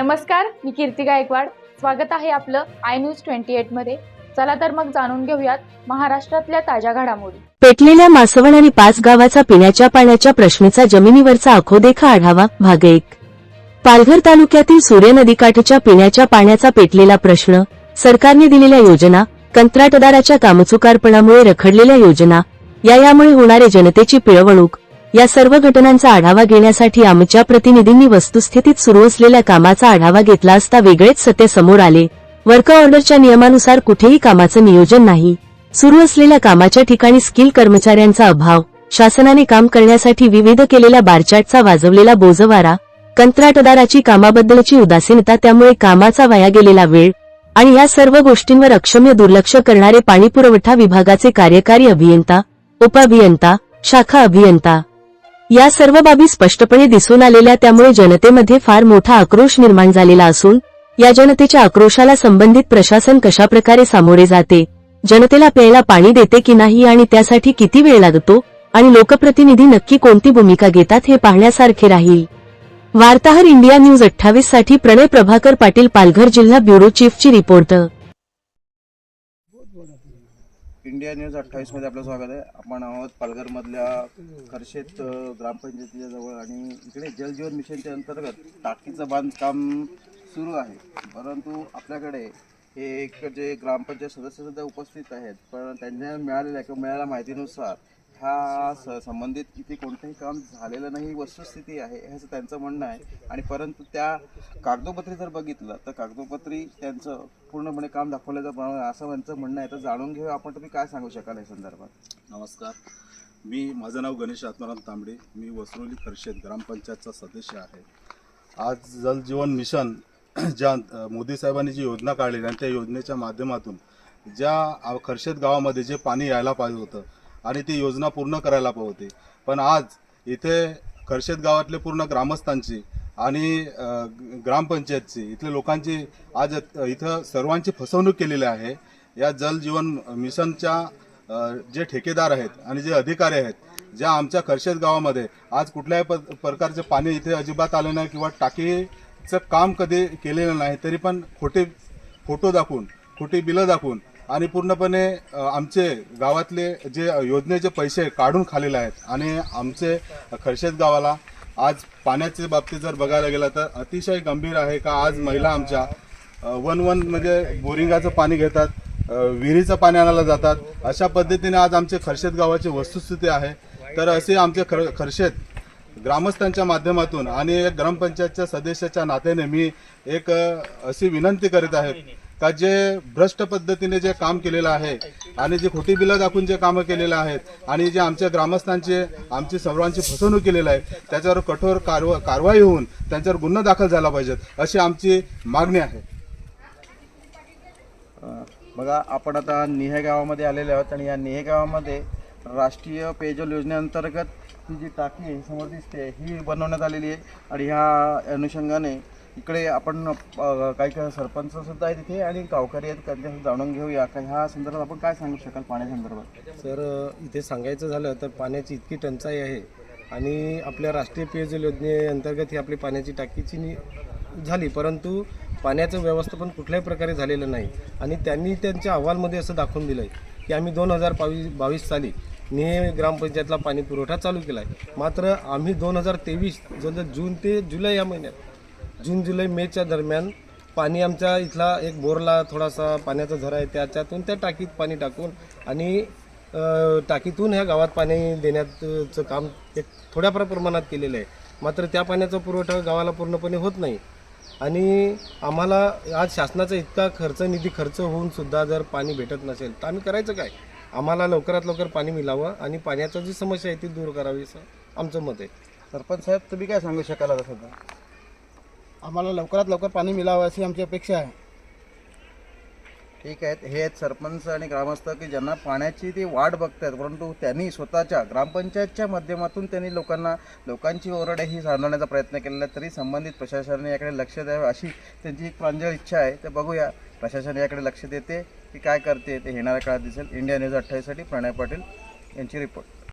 नमस्कार मी कीर्ती गायकवाड. स्वागत आहे आपलं आय न्यूज ट्वेंटी एटमध्ये. चला तर मग जाणून घेऊयात महाराष्ट्रातल्या ताज्या घडामोडी. पेटलेल्या मासवण आणि पाच गावाचा पिण्याच्या पाण्याच्या प्रश्नाचा जमिनीवरचा आखोदेखा आढावा भाग एक. पालघर तालुक्यातील सूर्य नदीकाठच्या पिण्याच्या पाण्याचा पेटलेला प्रश्न सरकारने दिलेल्या योजना कंत्राटदाराच्या कामचुकारपणामुळे रखडलेल्या योजना या यामुळे होणारे जनतेची पिळवणूक या सर्व घटनांचा आढावा घेण्यासाठी आमच्या प्रतिनिधींनी वस्तुस्थितीत सुरू असलेल्या कामाचा आढावा घेतला असता वेगळेच सत्य समोर आले. वर्क ऑर्डरच्या नियमानुसार कुठेही कामाचं नियोजन नाही. सुरू असलेल्या कामाच्या ठिकाणी स्किल कर्मचाऱ्यांचा अभाव शासनाने काम करण्यासाठी विविध केलेल्या बारचाटचा वाजवलेला बोजवारा कंत्राटदाराची कामाबद्दलची उदासीनता त्यामुळे कामाचा वाया गेलेला वेळ आणि या सर्व गोष्टींवर अक्षम्य दुर्लक्ष करणारे पाणीपुरवठा विभागाचे कार्यकारी अभियंता उपअभियंता शाखा अभियंता या सर्व बाबी स्पष्टपणे दिसून आलेल्या त्यामुळे जनतेमध्ये फार मोठा आक्रोश निर्माण झालेला असून या जनतेच्या आक्रोशाला संबंधित प्रशासन कशाप्रकारे सामोरे जाते जनतेला प्यायला पाणी देते की नाही आणि त्यासाठी किती वेळ लागतो आणि लोकप्रतिनिधी नक्की कोणती भूमिका घेतात हे पाहण्यासारखे राहील. वार्ताहर इंडिया न्यूज अठ्ठावीससाठी प्रणय प्रभाकर पाटील पालघर जिल्हा ब्युरो चीफची रिपोर्ट. इंडिया न्यूज अठ्ठावीसमध्ये आपलं स्वागत आहे. आपण आहोत पालघरमधल्या खरशेत ग्रामपंचायतीच्या जवळ आणि इकडे जलजीवन मिशनच्या अंतर्गत टाकीचं बांधकाम सुरू आहे. परंतु आपल्याकडे हे एक जे ग्रामपंचायत सदस्य सुद्धा उपस्थित आहेत पण त्यांना मिळालेल्या किंवा मिळालेल्या माहितीनुसार ह्या स संबंधित इथे कोणतंही काम झालेलं नाही वस्तुस्थिती आहे ह्याचं त्यांचं म्हणणं आहे. आणि परंतु त्या कागदोपत्री जर बघितलं तर कागदोपत्री त्यांचं पूर्णपणे काम दाखवल्याचं असं त्यांचं म्हणणं आहे तर जाणून घेऊ आपण तुम्ही काय सांगू शकाल या संदर्भात? नमस्कार. मी माझं नाव गणेश आत्माराम तांबडे. मी वसरोली खर्शेत ग्रामपंचायतचा सदस्य आहे. आज जलजीवन मिशन ज्या मोदी साहेबांनी जी योजना काढली आणि त्या योजनेच्या माध्यमातून ज्या खर्शेत गावामध्ये जे पाणी यायला पाहिजे होतं आणि ती योजना पूर्ण करायला पाहिजे पण आज इथे खर्शेत गावातले पूर्ण ग्रामस्थांची आणि ग्रामपंचायतची इथल्या लोकांची आज इथं सर्वांची फसवणूक केलेली आहे. या जल जीवन मिशनच्या जे ठेकेदार आहेत आणि जे अधिकारी आहेत ज्या आमच्या खर्शेत गावामध्ये आज कुठल्याही प- प्रकारचे पाणी इथे अजिबात आलं नाही किंवा टाकीचं काम कधी केलेलं नाही तरी पण खोटे फोटो दाखवून खोटी बिलं दाखवून आणि पूर्णपणे आमचे गावातले जे योजनेचे पैसे काढून खालेले आहेत आणि आमचे खर्शेत गावाला आज पाण्याच्या बाबतीत जर बघायला गेलं तर अतिशय गंभीर आहे का आज महिला आमच्या वन वन म्हणजे बोरिंगाचं पाणी घेतात विहिरीचं पाणी आणायला जातात. अशा पद्धतीने आज आमचे खर्शेत गावाची वस्तुस्थिती आहे. तर असे आमचे खर खर्शेत ग्रामस्थांच्या माध्यमातून आणि एक ग्रामपंचायतच्या सदस्याच्या नात्याने मी एक अशी विनंती करीत आहे का जे भ्रष्ट पद्धतीने जे काम केलेलं आहे आणि जे खोटी बिलं दाखवून जे कामं केलेलं आहेत आणि जे आमच्या ग्रामस्थांचे आमची सर्वांची फसवणूक केलेलं आहे त्याच्यावर कठोर कारवा कारवाई होऊन त्यांच्यावर गुन्हा दाखल झाला पाहिजेत अशी आमची मागणी आहे. बघा आपण आता निहे गावामध्ये आलेले आहोत आणि या निहे गावामध्ये राष्ट्रीय पेयजल योजनेअंतर्गत ही जी टाकी आहे समोर दिसते ही बनवण्यात आलेली आहे. आणि ह्या अनुषंगाने इकडे आपण काही काही सरपंच सुद्धा आहे तिथे आणि गावकरी आहेत त्यांच्याशी जाणून घेऊया. का ह्या संदर्भात आपण काय सांगू शकाल पाण्यासंदर्भात सर इथे सांगायचं झालं तर पाण्याची इतकी टंचाई आहे आणि आपल्या राष्ट्रीय पेयजल योजनेअंतर्गत ही आपली पाण्याची टाकीची झाली. परंतु पाण्याचं व्यवस्थापन कुठल्याही प्रकारे झालेलं नाही आणि त्यांनी त्यांच्या अहवालमध्ये असं दाखवून दिलं आहे की आम्ही दोन हजार बावीस बावीस साली निहे ग्रामपंचायतला पाणी पुरवठा चालू केला आहे मात्र आम्ही दोन हजार तेवीस जवळजवळ जून ते जुलै या महिन्यात जून जुलै मेच्या दरम्यान पाणी आमच्या इथला एक बोरला थोडासा पाण्याचा झरा आहे त्याच्यातून त्या टाकीत पाणी टाकून आणि टाकीतून ह्या गावात पाणी देण्याचं काम एक थोड्याफार प्रमाणात केलेलं आहे. मात्र त्या पाण्याचा पुरवठा गावाला पूर्णपणे होत नाही. आणि आम्हाला आज शासनाचा इतका खर्च निधी खर्च होऊन सुद्धा जर पाणी भेटत नसेल तर आम्ही करायचं काय? आम्हाला लवकरात लवकर पाणी मिळावं आणि पाण्याची जी समस्या आहे ती दूर करावी असं आमचं मत आहे. सरपंच साहेब तुम्ही काय सांगू शकाल आता सध्या? आम्हाला लवकरात लवकर पाणी मिळावं अशी आमची अपेक्षा आहे. ठीक आहेत. हे आहेत सरपंच आणि ग्रामस्थ की ज्यांना पाण्याची ती वाट बघतात परंतु त्यांनी स्वतःच्या ग्रामपंचायतच्या माध्यमातून त्यांनी लोकांना लोकांची ओरड ही जाणवण्याचा प्रयत्न केलेला आहे. तरी संबंधित प्रशासनाने याकडे लक्ष द्यावं अशी त्यांची एक प्रांजळ इच्छा आहे. ते बघूया. प्रशासन याकडे लक्ष देते की काय करते ते येणाऱ्या काळात दिसेल. इंडिया न्यूज अठ्ठावीससाठी प्रणय पाटील यांची रिपोर्ट.